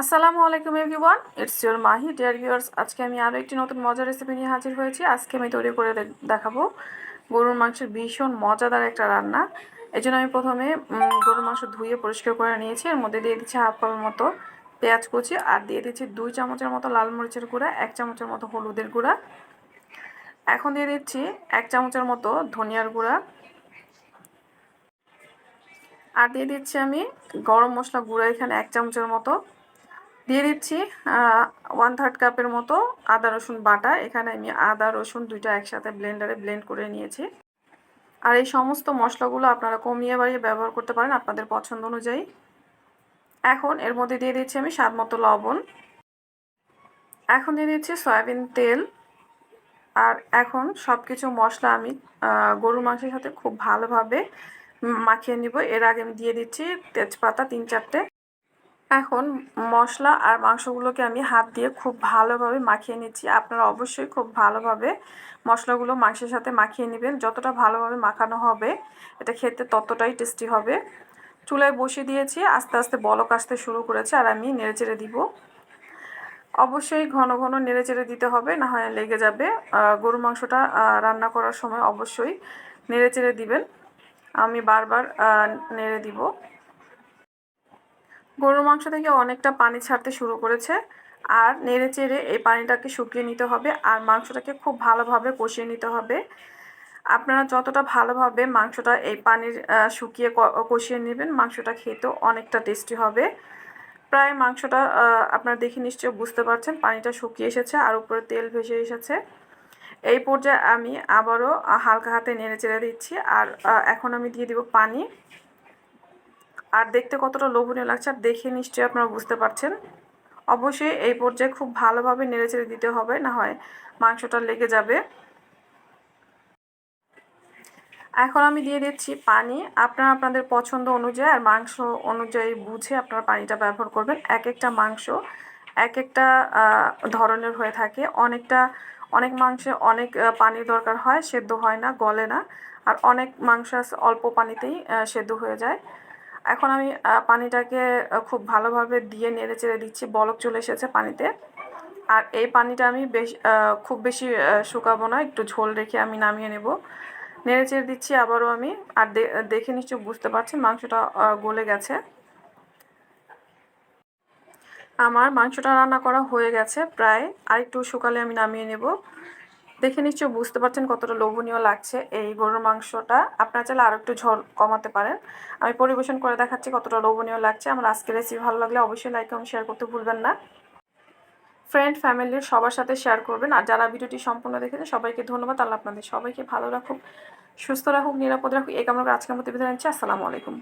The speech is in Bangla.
আসসালামু আলাইকুম everyone, it's your Mahi, dear viewers. আজকে আমি আরও একটি নতুন মজার রেসিপি নিয়ে হাজির হয়েছি। আজকে আমি তৈরি করে দেখাবো গরুর মাংসের ভীষণ মজাদার একটা রান্না। এই জন্য আমি প্রথমে গরুর মাংস ধুয়ে পরিষ্কার করে নিয়েছি। এর মধ্যে দিয়ে দিচ্ছি হাফ কাপের মতো পেঁয়াজ কুচি আর দিয়ে দিচ্ছি দুই চামচের মতো লাল মরিচের গুঁড়া, এক চামচের মতো হলুদের গুঁড়া। এখন দিয়ে দিচ্ছি এক চামচের মতো ধনিয়ার গুঁড়া। আর দিয়ে দিচ্ছি আমি গরম মশলা গুঁড়া এখানে এক চামচের মতো। দিয়ে দিচ্ছি ওয়ান থার্ড কাপের মতো আদা, রসুন বাটা। এখানে আমি আদা, রসুন দুইটা একসাথে ব্লেন্ডারে ব্লেন্ড করে নিয়েছি। আর এই সমস্ত মশলাগুলো আপনারা কমিয়ে বাড়িয়ে ব্যবহার করতে পারেন আপনাদের পছন্দ অনুযায়ী। এখন এর মধ্যে দিয়ে দিচ্ছি আমি স্বাদ মতো লবণ। এখন দিয়ে দিচ্ছি সয়াবিন তেল। আর এখন সব কিছু মশলা আমি গরুর মাংসের সাথে খুব ভালোভাবে মাখিয়ে নিব। এর আগে আমি দিয়ে দিচ্ছি তেজপাতা তিন চারটে। এখন মশলা আর মাংসগুলোকে আমি হাত দিয়ে খুব ভালোভাবে মাখিয়ে নিচ্ছি। আপনারা অবশ্যই খুব ভালোভাবে মশলাগুলো মাংসের সাথে মাখিয়ে নেবেন। যতটা ভালোভাবে মাখানো হবে, এটা খেতে ততটাই টেস্টি হবে। চুলায় বসিয়ে দিয়েছি, আস্তে আস্তে বলক আসতে শুরু করেছে আর আমি নেড়ে চেড়ে দিব। অবশ্যই ঘন ঘন নেড়ে চেড়ে দিতে হবে, না হয় লেগে যাবে। গরু মাংসটা রান্না করার সময় অবশ্যই নেড়ে চেড়ে দিবেন। আমি বারবার নেড়ে দিব। গরুর মাংস থেকে অনেকটা পানি ছাড়তে শুরু করেছে আর নেড়ে চেড়ে এই পানিটাকে শুকিয়ে নিতে হবে আর মাংসটাকে খুব ভালোভাবে কষিয়ে নিতে হবে। আপনারা যতটা ভালোভাবে মাংসটা এই পানির শুকিয়ে কষিয়ে নেবেন, মাংসটা খেতেও অনেকটা টেস্টি হবে। প্রায় মাংসটা আপনারা দেখে নিশ্চয়ই বুঝতে পারছেন, পানিটা শুকিয়ে এসেছে আর উপরে তেল ভেসে এসেছে। এই পর্যায়ে আমি আবারও হালকা হাতে নেড়ে চেড়ে দিচ্ছি আর এখন আমি দিয়ে দিব পানি। আর দেখতে কতটা লোভনীয় লাগছে, আর দেখে নিশ্চয়ই আপনারা বুঝতে পারছেন। অবশ্যই এই পর্যায়ে খুব ভালোভাবে নেড়েচেড়ে দিতে হবে, না হয় মাংসটা লেগে যাবে। এখন আমি দিয়ে দিচ্ছি পানি। আপনারা আপনাদের পছন্দ অনুযায়ী আর মাংস অনুযায়ী বুঝে আপনারা পানিটা ব্যবহার করবেন। এক একটা মাংস এক একটা ধরনের হয়ে থাকে। অনেকটা, অনেক মাংসে অনেক পানির দরকার হয়, সেদ্ধ হয় না, গলে না। আর অনেক মাংস অল্প পানিতেই সেদ্ধ হয়ে যায়। এখন আমি পানিটাকে খুব ভালোভাবে দিয়ে নেড়ে চেড়ে দিচ্ছি। বলক চলে এসেছে পানিতে। আর এই পানিটা আমি বেশ খুব বেশি শুকাবো না, একটু ঝোল রেখে আমি নামিয়ে নেব। নেড়ে চেড়ে দিচ্ছি আবারও আমি। আর দেখে নিশ্চয় বুঝতে পারছি মাংসটা গলে গেছে। আমার মাংসটা রান্না করা হয়ে গেছে প্রায়। আর একটু শুকালে আমি নামিয়ে নেব। দেখে নিশ্চয়ই বুঝতে পারছেন কতটা লোভনীয় লাগছে এই গরুর মাংসটা। আপনারা চাইলে আরও একটু ঝোল কমাতে পারেন। আমি পরিবেশন করে দেখাচ্ছি কতটা লোভনীয় লাগছে। আমার আজকের রেসিপি ভালো লাগলে অবশ্যই লাইক এবং শেয়ার করতে ভুলবেন না। ফ্রেন্ড ফ্যামিলির সবার সাথে শেয়ার করবেন। আর যারা ভিডিওটি সম্পূর্ণ দেখেছেন, সবাইকে ধন্যবাদ। আল্লাহ আপনাদের সবাইকে ভালো রাখুক, সুস্থ রাখুক, নিরাপদ রাখুক। এই কামনা আজকের মতো বিদায় নিচ্ছি। আসসালামু আলাইকুম।